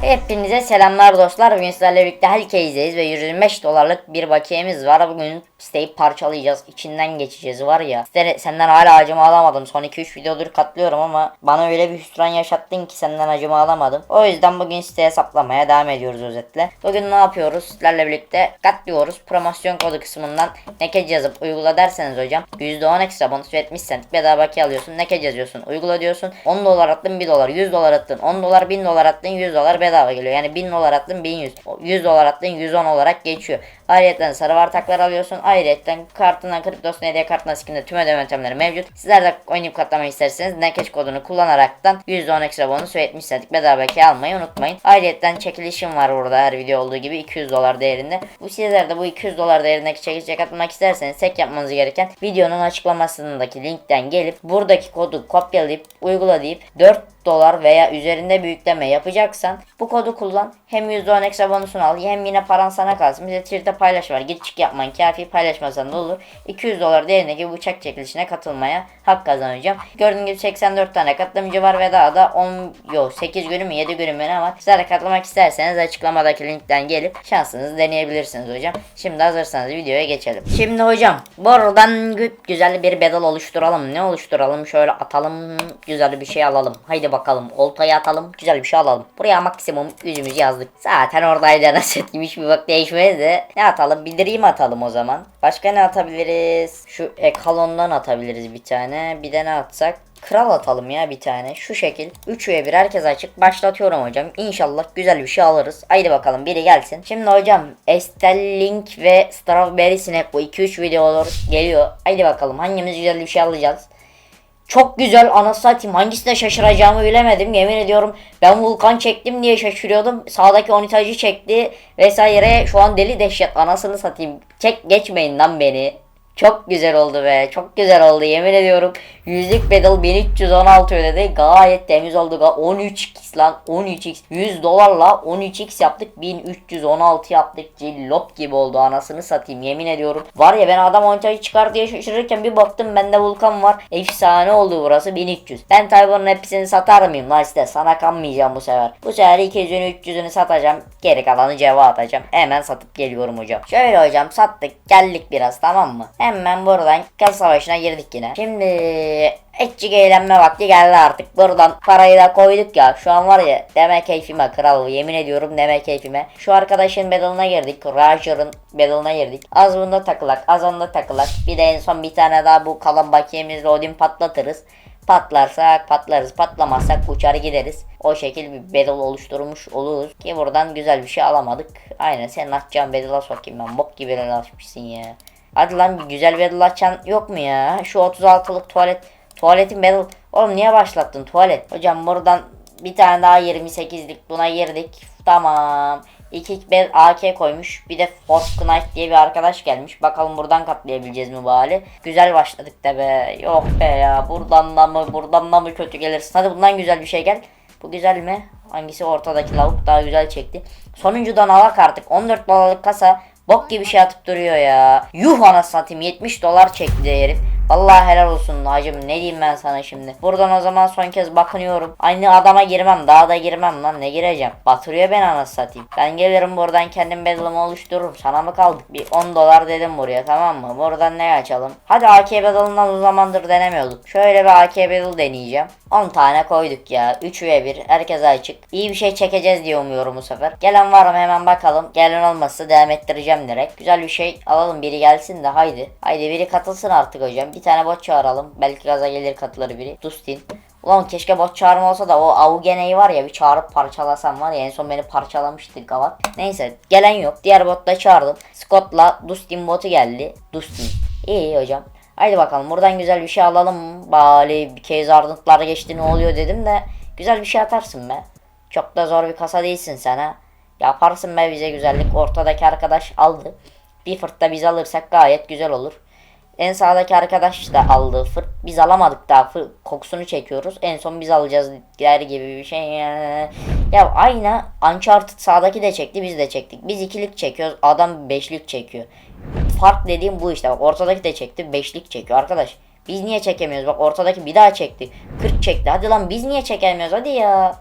Hepinize selamlar dostlar. Bugün sizlerle birlikte Hellcase'deyiz ve 125 dolarlık bir bakiyemiz var. Bugün siteyi parçalayacağız. içinden geçeceğiz var ya. Senden hala acımı alamadım. Son 2-3 videodur katlıyorum ama bana öyle bir hüsran yaşattın ki senden acımı alamadım. O yüzden bugün siteye hesaplamaya devam ediyoruz özetle. Bugün ne yapıyoruz? Sizlerle birlikte katlıyoruz. Promosyon kodu kısmından nekec yazıp uygula derseniz hocam %10 ekstra bonus ve 70 cent bedava bakiye alıyorsun. Nekec yazıyorsun. Uygula diyorsun. 10 dolar attın 1 dolar. 100 dolar attın. 10 dolar 1000 dolar attın 100 dolar bedava geliyor. Yani 1000 dolar attın 1100. O 100 dolar attın 110 olarak geçiyor. Ayrıca sarı var taklar alıyorsun. Ayrıca kartından kriptosun hediye kartına skinde tüm ödeme yöntemleri mevcut. Sizler de oynayıp katlamak isterseniz Nekeş kodunu kullanaraktan %10 ekstra bonus ve 70 centlik bedava bakiye almayı unutmayın. Ayrıca çekilişim var burada her video olduğu gibi 200 dolar değerinde. Bu sizler de bu 200 dolar değerindeki çekilişe katılmak isterseniz tek yapmanız gereken videonun açıklamasındaki linkten gelip buradaki kodu kopyalayıp uygula deyip 4 dolar veya üzerinde büyükleme yapacaksan bu kodu kullan. Hem %10 ekstra bonusunu al hem yine paran sana kalsın. Bize Twitter'da paylaş var. Git çık yapman kafi paylaşmasan da olur. 200 dolar değerindeki bıçak çekilişine katılmaya hak kazanacağım. Gördüğünüz gibi 84 tane katılımcı var ve daha da 10 yok 8 günü mü 7 günü mü ne var. Sizler de katılmak isterseniz açıklamadaki linkten gelip şansınızı deneyebilirsiniz hocam. Şimdi hazırsanız videoya geçelim. Şimdi hocam buradan gü- güzel bir bedel oluşturalım. Ne oluşturalım? Şöyle atalım. Güzel bir şey alalım. Haydi bakalım. Oltayı atalım. Güzel bir şey alalım. Buraya maksimum yüzümüzü yazdık. Zaten oradaydı nasıl etmiş bir bak değişmedi de. Ne atalım? Bildireyim atalım o zaman. Başka ne atabiliriz? Şu ekalondan atabiliriz bir tane. Bir de ne atsak? Kral atalım ya bir tane. Şu şekil. 3 ve 1 herkes açık. Başlatıyorum hocam. İnşallah güzel bir şey alırız. Haydi bakalım biri gelsin. Şimdi hocam Estelle Link ve Strawberry Snack bu 2-3 videolar geliyor. Haydi bakalım hangimiz güzel bir şey alacağız. Çok güzel anasını satayım. Hangisine şaşıracağımı bilemedim. Yemin ediyorum ben vulkan çektim diye şaşırıyordum. Sağdaki onitacı çekti vesaire. Şu an deli dehşet anasını satayım. Çek geçmeyin lan beni. Çok güzel oldu be. Çok güzel oldu yemin ediyorum. Yüzlük bedel 1316 ödedi. Gayet temiz oldu. Ga- 13x lan 13x. 100 dolarla 13x yaptık. 1316 yaptık. Cillop gibi oldu anasını satayım yemin ediyorum. Var ya ben adam onçayı çıkar diye şaşırırken bir baktım bende vulkan var. Efsane oldu burası 1300. Ben Tayvan'ın hepsini satar mıyım lan işte sana kanmayacağım bu sefer. Bu sefer 200'ünü 300'ünü satacağım. Geri kalanı ceva atacağım. Hemen satıp geliyorum hocam. Şöyle hocam sattık geldik biraz tamam mı? Hemen buradan kaz savaşına girdik yine. Şimdi etçik eğlenme vakti geldi artık. Buradan parayı da koyduk ya. Şu an var ya deme keyfime kral yemin ediyorum deme keyfime. Şu arkadaşın battle'ına girdik. Roger'ın battle'ına girdik. Az bunda takılak az onda takılak. Bir de en son bir tane daha bu kalan bakiyemizle Odin patlatırız. Patlarsak patlarız patlamazsak uçar gideriz. O şekil bir battle oluşturmuş oluruz. Ki buradan güzel bir şey alamadık. Aynen senin atacağın battle'a sokayım ben. Bok gibi açmışsın ya. Hadi lan güzel battle açan yok mu ya? Şu 36'lık tuvalet. Tuvaletin battle. Oğlum niye başlattın tuvalet? Hocam buradan bir tane daha 28'lik buna girdik. Tamam. İki bel AK koymuş. Bir de Force Knight diye bir arkadaş gelmiş. Bakalım buradan katlayabileceğiz mi bari. Güzel başladık da be. Yok be ya. Buradan da mı buradan da mı kötü gelirsin. Hadi bundan güzel bir şey gel. Bu güzel mi? Hangisi ortadaki lavuk daha güzel çekti. Sonuncudan alak artık. 14 dolarlık kasa. Bok gibi şey atıp duruyor ya. Yuh anasını satayım 70 dolar çekti herif. Vallahi helal olsun hacım ne diyeyim ben sana şimdi. Buradan o zaman son kez bakınıyorum. Aynı adama girmem daha da girmem lan ne gireceğim. Batırıyor beni anasını satayım. Ben gelirim buradan kendim battle'ımı oluştururum. Sana mı kaldık? Bir 10 dolar dedim buraya tamam mı? Buradan ne açalım? Hadi AK battle'ından o zamandır denemiyorduk. Şöyle bir AK battle deneyeceğim. 10 tane koyduk ya. 3 ve 1. Herkese açık. İyi bir şey çekeceğiz diye umuyorum bu sefer. Gelen var mı hemen bakalım. Gelen olmazsa devam ettireceğim direkt. Güzel bir şey alalım biri gelsin de haydi. Haydi biri katılsın artık hocam. Bir tane bot çağıralım. Belki gaza gelir katılır biri. Dustin. Ulan keşke bot çağırma olsa da o Augene'yi var ya bir çağırıp parçalasam var ya en son beni parçalamıştı Gavat. Neyse gelen yok. Diğer botta çağırdım. Scott'la Dustin botu geldi. Dustin. İyi hocam. Haydi bakalım buradan güzel bir şey alalım. Bari bir kez ardıntılar geçti ne oluyor dedim de güzel bir şey atarsın be. Çok da zor bir kasa değilsin sen ha. Yaparsın be bize güzellik. Ortadaki arkadaş aldı. Bir fırtta biz alırsak gayet güzel olur. En sağdaki arkadaş da aldı fırt. Biz alamadık daha fır, kokusunu çekiyoruz. En son biz alacağız der gibi bir şey. Ya aynı Uncharted sağdaki de çekti biz de çektik. Biz ikilik çekiyoruz adam beşlik çekiyor. Fark dediğim bu işte bak ortadaki de çekti beşlik çekiyor arkadaş. Biz niye çekemiyoruz bak ortadaki bir daha çekti. 40 çekti hadi lan biz niye çekemiyoruz hadi ya.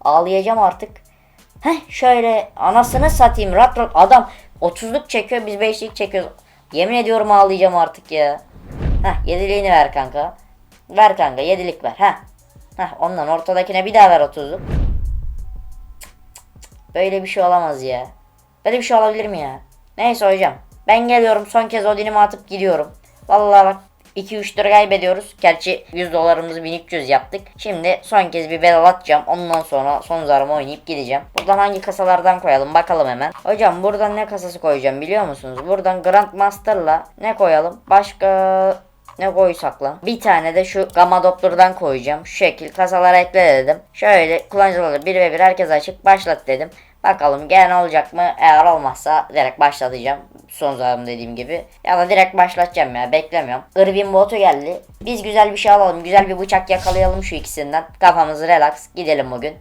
Ağlayacağım artık. Heh şöyle anasını satayım rat rat adam 30'luk çekiyor biz 5'lik çekiyoruz. Yemin ediyorum ağlayacağım artık ya. Heh yediliğini ver kanka. Ver kanka yedilik ver. Heh. Heh ondan ortadakine bir daha ver 30'luk. Böyle bir şey olamaz ya. Böyle bir şey olabilir mi ya? Neyse hocam. Ben geliyorum son kez Odin'imi atıp gidiyorum. Vallahi bak 2-3 lira kaybediyoruz. Gerçi 100 dolarımızı 1300 yaptık. Şimdi son kez bir bedel atacağım. Ondan sonra son zarımı oynayıp gideceğim. Buradan hangi kasalardan koyalım bakalım hemen. Hocam buradan ne kasası koyacağım biliyor musunuz? Buradan Grandmaster'la ne koyalım? Başka ne koysak lan? Bir tane de şu Gamma Doppler'dan koyacağım. Şu şekil kasalara ekle dedim. Şöyle kullanıcıları bir ve bir herkes açık başlat dedim. Bakalım gelen olacak mı? Eğer olmazsa direkt başlatacağım. Son zarım dediğim gibi. Ya da direkt başlatacağım ya beklemiyorum. Irvin botu geldi. Biz güzel bir şey alalım. Güzel bir bıçak yakalayalım şu ikisinden. Kafamızı relax gidelim bugün.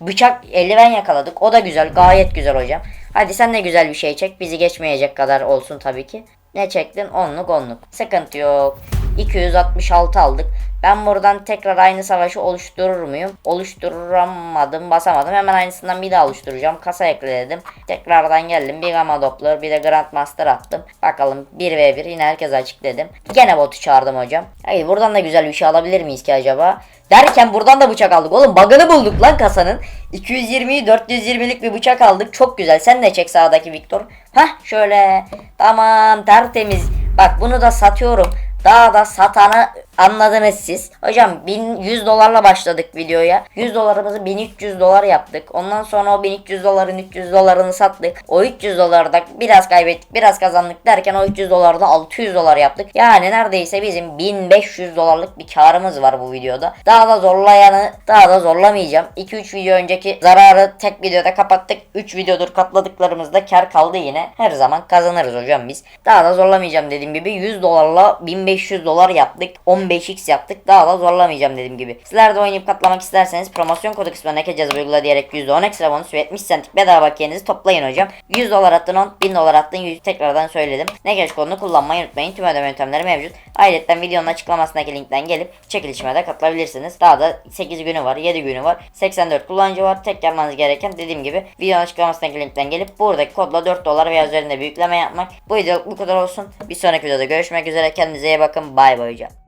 Bıçak eldiven yakaladık. O da güzel. Gayet güzel hocam. Hadi sen de güzel bir şey çek. Bizi geçmeyecek kadar olsun tabii ki. Ne çektin? Onluk onluk. Sıkıntı yok. 266 aldık. Ben buradan tekrar aynı savaşı oluşturur muyum? Oluşturamadım, basamadım. Hemen aynısından bir daha oluşturacağım. Kasa ekledim. Tekrardan geldim. Bir Gamma Doppler, bir de Grandmaster attım. Bakalım 1v1 yine herkes açık dedim. Gene botu çağırdım hocam. Hayır buradan da güzel bir şey alabilir miyiz ki acaba? Derken buradan da bıçak aldık. Oğlum bug'ını bulduk lan kasanın. 220'yi 420'lik bir bıçak aldık. Çok güzel. Sen de çek sağdaki Victor. Hah şöyle. Tamam tertemiz. Bak bunu da satıyorum. Daha da satanı anladınız siz. Hocam 1100 dolarla başladık videoya. 100 dolarımızı 1300 dolar yaptık. Ondan sonra o 1300 doların 300 dolarını sattık. O 300 doları da biraz kaybettik biraz kazandık derken o 300 doları da 600 dolar yaptık. Yani neredeyse bizim 1500 dolarlık bir karımız var bu videoda. Daha da zorlayanı daha da zorlamayacağım. 2-3 video önceki zararı tek videoda kapattık. 3 videodur katladıklarımızda kar kaldı yine. Her zaman kazanırız hocam biz. Daha da zorlamayacağım dediğim gibi 100 dolarla 1500 dolar yaptık. 15x yaptık. Daha da zorlamayacağım dediğim gibi. Sizler de oynayıp katlamak isterseniz promosyon kodu kısmına yazıp uygula diyerek %10 ekstra bonus ve 70 centlik bedava bakiyenizi toplayın hocam. 100 dolar attın 10, 1000 dolar attın 100 tekrardan söyledim. Naked kodunu kullanmayı unutmayın. Tüm ödeme yöntemleri mevcut. Ayrıca videonun açıklamasındaki linkten gelip çekilişime de katılabilirsiniz. Daha da 8 günü var, 7 günü var. 84 kullanıcı var. Tek yapmanız gereken dediğim gibi videonun açıklamasındaki linkten gelip buradaki kodla 4 dolar veya üzerinde bir yükleme yapmak. Bu video bu kadar olsun. Bir sonraki videoda görüşmek üzere. Kendinize iyi bakın. Bay bay hocam.